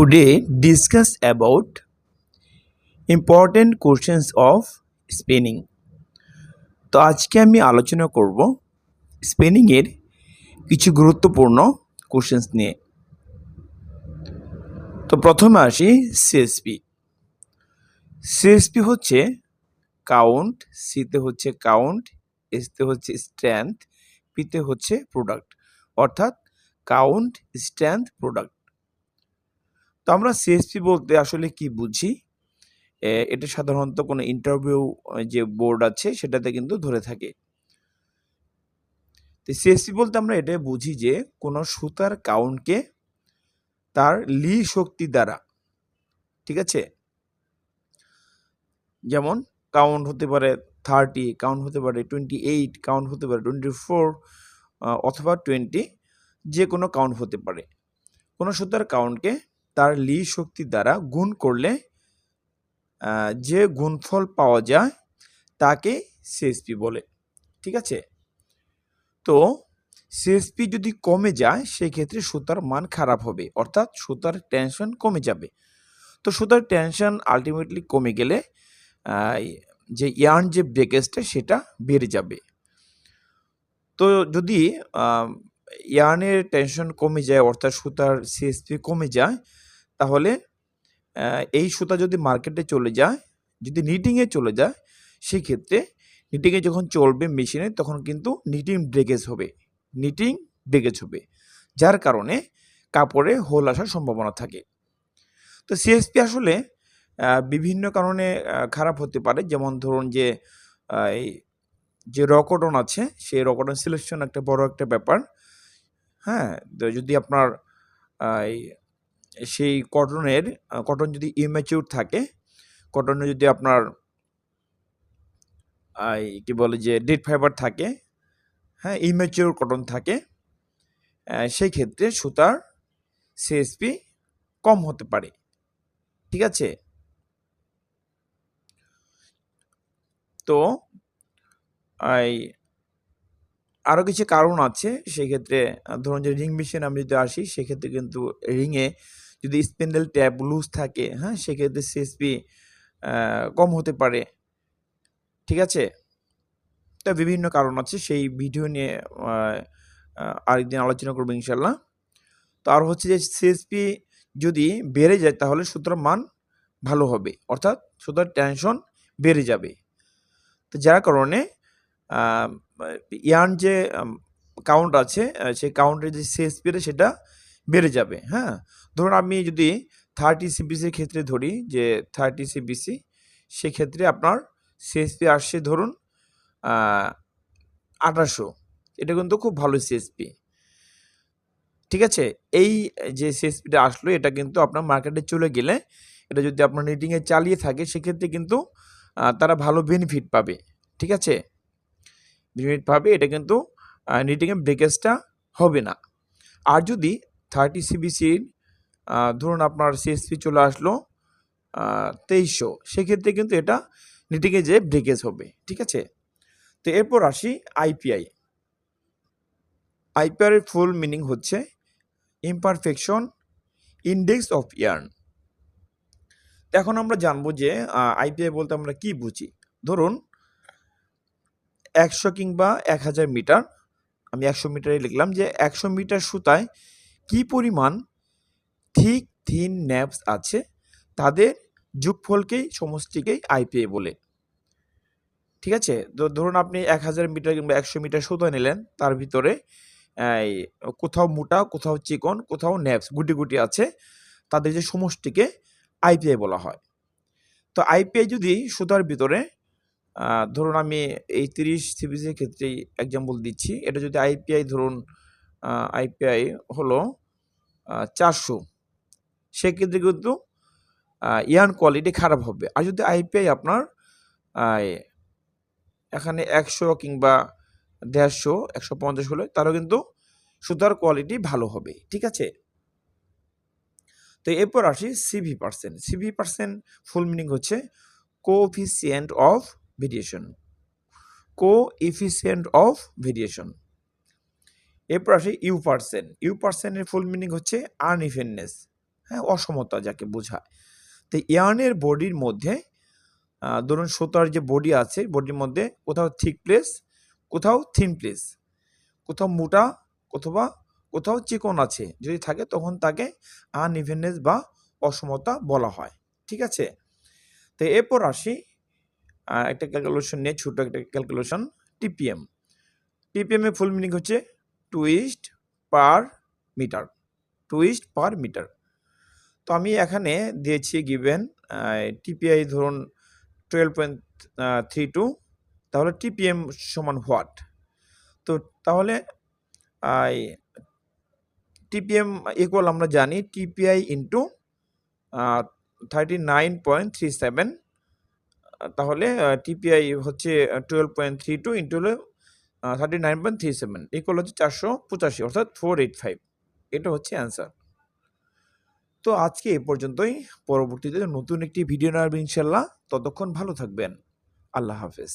Today, discuss about important questions of spinning. তো আজকে আমি আলোচনা করব স্পেনিংয়ের কিছু গুরুত্বপূর্ণ কোশ্চেন্স নিয়ে। তো প্রথমে আসি সিএসপি সিএসপি হচ্ছে কাউন্ট সিতে হচ্ছে কাউন্ট এসতে হচ্ছে স্ট্রেংথ পিতে হচ্ছে প্রোডাক্ট অর্থাৎ কাউন্ট স্ট্রেংথ প্রোডাক্ট তো আমরা সিএসপি বলতে আসলে কি বুঝি? এটা সাধারণত কোনো ইন্টারভিউ যে বোর্ড আছে সেটাতে কিন্তু ধরে থাকে। তো সিএসপি বলতে আমরা এটাই বুঝি যে কোনো সুতার কাউন্টকে তার লি শক্তি দ্বারা, ঠিক আছে? যেমন কাউন্ট হতে পারে থার্টি কাউন্ট হতে পারে টোয়েন্টি এইট কাউন্ট হতে পারে টোয়েন্টি ফোর অথবা টোয়েন্টি যে কোনো কাউন্ট হতে পারে। কোনো সুতার কাউন্টকে তার লি শক্তি দ্বারা গুণ করলে যে গুণফল পাওয়া যায়, তাকে সিএসপি বলে। ঠিক আছে? তো সিএসপি যদি কমে যায়, সেক্ষেত্রে সুতার মান খারাপ হবে। অর্থাৎ সুতার টেনশন কমে যাবে। তো সুতার টেনশন আলটিমেটলি কমে গেলে যে ইয়ার্ন যে ব্রেকেজটা সেটা বেড়ে যাবে। তো যদি ইয়ার্নের টেনশন কমে যায়, অর্থাৎ সুতার সিএসপি কমে যায় তাহলে এই সুতা যদি মার্কেটে চলে যায়, যদি নিটিংয়ে চলে যায়, সেক্ষেত্রে নিটিংয়ে যখন চলবে মেশিনে, তখন কিন্তু নিটিং ব্রেকেজ হবে। নিটিং ব্রেকেজ হবে, যার কারণে কাপড়ে হোল আসার সম্ভাবনা থাকে। তো সিএসপি আসলে বিভিন্ন কারণে খারাপ হতে পারে। যেমন ধরুন যে যে রকটন আছে, সেই রকটন সিলেকশন একটা বড় একটা ব্যাপার। হ্যাঁ যদি আপনার সেই কটনের কটন যদি ইম্যাচিউর থাকে কটনে যদি আপনার কি বলে যে ডেড ফাইবার থাকে হ্যাঁ ইম্যাচিউর কটন থাকে সেই ক্ষেত্রে সুতার সিএসপি কম হতে পারে। ঠিক আছে? তো আরও কিছু কারণ আছে সেক্ষেত্রে ধরুন যে রিং মেশিন আমি যদি আসি সেক্ষেত্রে কিন্তু রিংয়ে যদি স্পেন্ডেল ট্যাব লুজ থাকে হ্যাঁ সেক্ষেত্রে সিএসপি কম হতে পারে। ঠিক আছে? তো বিভিন্ন কারণ আছে, সেই ভিডিও নিয়ে আরেকদিন আলোচনা করব ইনশাল্লাহ তো আর হচ্ছে যে সিএসপি যদি বেড়ে যায়, তাহলে সুতরাং মান ভালো হবে। অর্থাৎ সুতরাং টেনশন বেড়ে যাবে। তো যার কারণে ইয়ার্ন যে কাউন্ট আছে সেই কাউন্টের যে সিএসপিটা সেটা বেড়ে যাবে হ্যাঁ? ধরুন আমি যদি থার্টি সিবিসির ক্ষেত্রে ধরি যে থার্টি সিবিসি সেক্ষেত্রে আপনার সিএসপি আসছে ধরুন আঠাশো এটা কিন্তু খুব ভালো সিএসপি ঠিক আছে? এই যে সিএসপিটা আসলো, এটা কিন্তু আপনার মার্কেটে চলে গেলে এটা যদি আপনার নিটিংয়ে চালিয়ে থাকে, সেক্ষেত্রে কিন্তু তারা ভালো বেনিফিট পাবে। ঠিক আছে? বেনিফিট পাবে, এটা কিন্তু নিটিংয়ে ব্রেকেজটা হবে না। আর যদি থার্টি সিবিসির ধরুন আপনার সিএসপি চলে আসলো তেইশশো। সেক্ষেত্রে কিন্তু এটা নিটিংয়ে যে ব্রেকেজ হবে, ঠিক আছে? তো এরপর আসি আইপিআই আইপিআর এর ফুল মিনিং হচ্ছে ইমপারফেকশন ইন্ডেক্স অফ ইয়ার্ন এখন আমরা জানব যে আইপিআই বলতে আমরা কি বুঝি? ধরুন একশো কিংবা এক হাজার মিটার, আমি একশো মিটারে লিখলাম যে একশো মিটার সুতায় কি পরিমাণ থিক থিন ন্যাপস আছে, তাদের যুগফলকেই, সমষ্টিকেই আইপিআই বলে। ঠিক আছে? তো ধরুন আপনি এক হাজার মিটার কিংবা একশো মিটার সুতা নিলেন, তার ভিতরে কোথাও মোটা, কোথাও চিকন, কোথাও ন্যাপস গুটি গুটি আছে, তাদের যে সমষ্টিকে আইপিআই বলা হয়। তো আইপিআই যদি সুতার ভিতরে ধরুন আমি এই তিরিশ সিবিসির ক্ষেত্রেই এক্সাম্পল দিচ্ছি, এটা যদি আইপিআই ধরুন আইপিআই হলো চারশো। সেক্ষেত্রে কিন্তু ইয়ার্ন কোয়ালিটি খারাপ হবে। আর যদি আইপিআই আপনার এখানে একশো কিংবা দেড়শো, একশো পঞ্চাশ হলে তারও কিন্তু সুতার কোয়ালিটি ভালো হবে। ঠিক আছে? তো এরপর আসি CV percent CV percent full meaning হচ্ছে coefficient of variation coefficient of variation এরপর আসি ইউ পার্সেন্ট ইউ পার্সেন্টের ফুল মিনিং হচ্ছে আনইভেননেস হ্যাঁ অসমতা যাকে বোঝায়। তো ইয়ার্নের বডির মধ্যে ধরুন সুতার যে বডি আছে, বডির মধ্যে কোথাও থিক প্লেস কোথাও থিন প্লেস কোথাও মোটা অথবা কোথাও চিকন আছে। যদি থাকে তখন তাকে আনইভেননেস বা অসমতা বলা হয়। ঠিক আছে? তো এরপর আসি একটা ক্যালকুলেশন নিয়ে ছোটো একটা ক্যালকুলেশন টিপিএম টিপিএম এর ফুল মিনিং হচ্ছে twist per metre twist per metre তো আমি এখানে দিয়েছি গিভেন টিপিআই ধরুন টুয়েলভ পয়েন্ট থ্রি টু তাহলে টিপিএম সমান হোয়াট তো তাহলে টিপিএম ইকুয়াল আমরা জানি TPI into thirty nine point three seven তাহলে টিপিআই হচ্ছে twelve point three two into হলো thirty nine point three seven equal হচ্ছে চারশো পঁচাশি, অর্থাৎ ফোর এইট ফাইভ এটা হচ্ছে অ্যান্সার তো আজকে এ পর্যন্তই। পরবর্তীতে নতুন একটি ভিডিও নেওয়ার ইনশাল্লাহ ততক্ষণ ভালো থাকবেন। আল্লাহ হাফেজ।